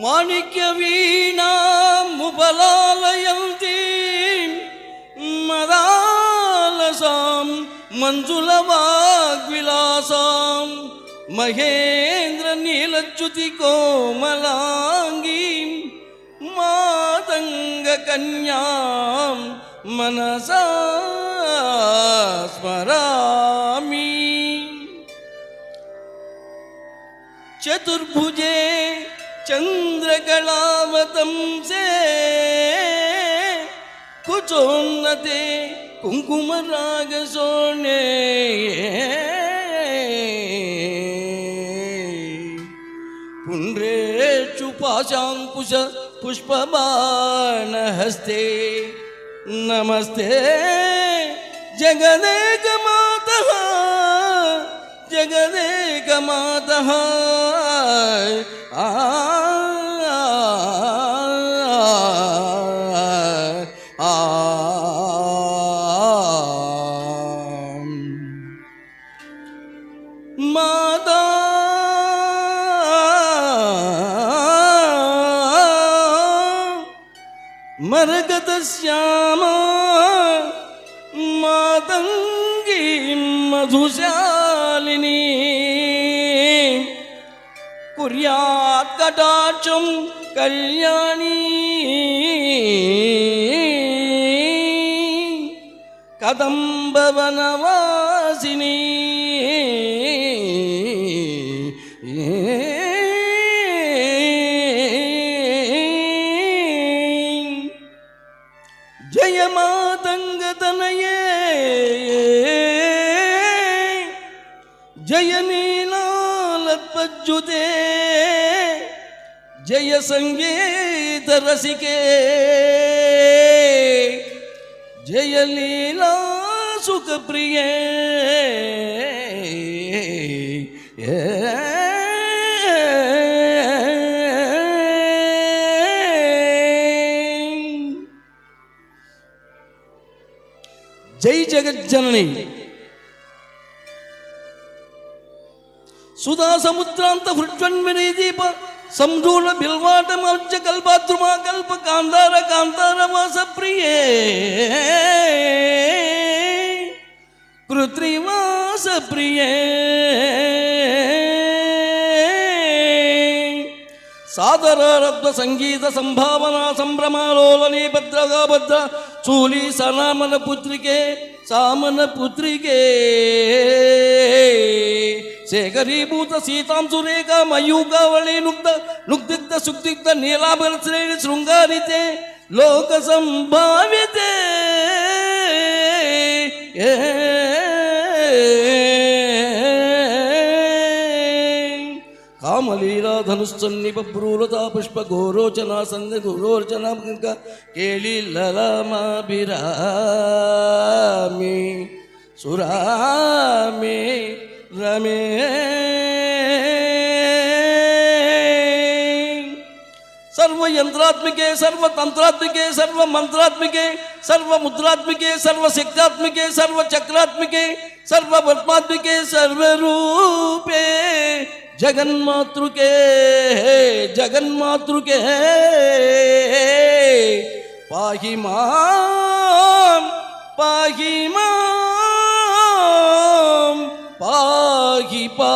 மாணிக்க வீணா முபலாலயம் theme மதாலசாம் மஞ்சுளவாக் விலாசாம் Mahindra నీలచ్యుతి కోమలాంగీం మాతంగ కన్యాం మనసా స్మరామి. చతుర్భుజే చంద్రకళావతంసే కుచోన్నతే కుంకుమరాగసోణే पाशाङ्कुश पुष्पबाणहस्ते नमस्ते। जगदेक माता जगदेक आ आ। మరగత శ్యామ మాతంగి మధుశాలిని. కుర్యాత్కటాక్షం కళ్యాణి. కదంబవనవాసిని. जय मातंग तनये। जय नीलालपज्जुते जय संगीत रसिके। जय लीला सुख प्रिय yeah. జై జగజ్జనని సుధా సముద్రాంత హృష్వన్మినీ దీప సంధూల బిల్వాట మౌజ కల్పాద్రుమా కల్ప కాంతార కాంతార వాస ప్రియే. కృత్రివాస ప్రియే. సాదరారబ్ధ సంగీత సంభావన సంభ్రమాలోలని భద్రగా భద్ర చూలి సనామన పుత్రికే సామన పుత్రికే. శేఖరీభూత సీతాంశురేఖ మయూకావళి నుగ్ధ నుగ్ధిగ్ధ సుగ్ధిగ్ధ నీలాభర శ్రేణి శృంగారితే లోక సంభావితే కామలీలా ధనుస్సన్ని బభ్రూలతా పుష్ప గోరోచన సంధి గురోచన కేళిల్లమాభిరామి సురామి రమే సర్వయంత్రాత్మికే సర్వతంత్రాత్మికే जगन मातृ के है जगन मातृ के पाही माम पाही माम पाही पा